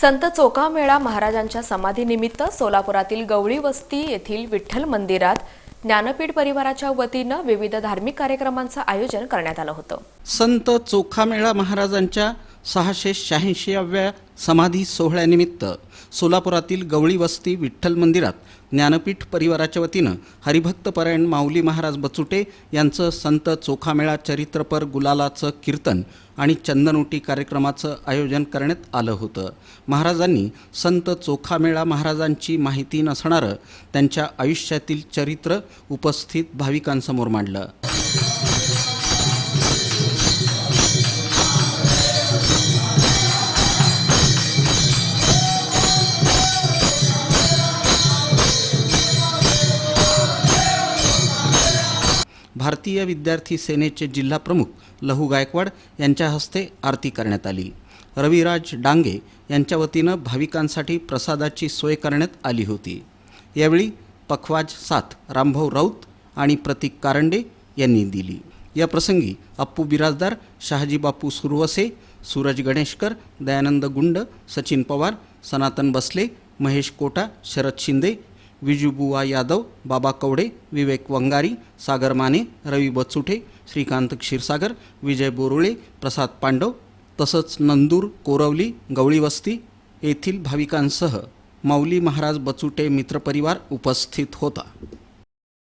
संत चोकामेळा महाराजांच्या समाधीनिमित्त सोलापुरातील गवळी वस्ती येथील विठ्ठल मंदिरात ज्ञानपीठ परिवाराच्या वतीनं विविध धार्मिक कार्यक्रमांचं आयोजन करण्यात आलं होतं. संत चोखामेळा महाराजांच्या सहाशे शहाऐंशीव्या समाधी सोहळ्यानिमित्त सोलापुरातील गवळी वस्ती विठ्ठल मंदिरात ज्ञानपीठ परिवाराच्या वतीनं हरिभक्तपरायण माऊली महाराज बचुटे यांचं संत चोखामेळा चरित्रपर गुलालाचं कीर्तन आणि चंदनोटी कार्यक्रमाचं आयोजन करण्यात आलं होतं. महाराजांनी संत चोखामेळा महाराजांची माहिती नसणारं त्यांच्या आयुष्यातील चरित्र उपस्थित भाविकांसमोर मांडलं. भारतीय विद्यार्थी सेनेचे जिल्हा प्रमुख लहू गायकवाड यांच्या हस्ते आरती करण्यात आली. रविराज डांगे यांच्या वतीनं भाविकांसाठी प्रसादाची सोय करण्यात आली होती. यावेळी पखवाज साथ रामभाऊ राऊत आणि प्रतीक कारंडे यांनी दिली. या प्रसंगी अप्पू बिराजदार शहाजी बापू सुरवसे सूरज गणेशकर दयानंद गुंड सचिन पवार सनातन बसले महेश कोटा शरद शिंदे विजूबुवा यादव बाबा कवडे विवेक वंगारी सागर माने रवी बचुठे श्रीकांत क्षीरसागर विजय बोरुळे प्रसाद पांडव तसंच नंदूर कोरवली गवळीवस्ती येथील भाविकांसह माऊली महाराज बचुटे मित्रपरिवार उपस्थित होता.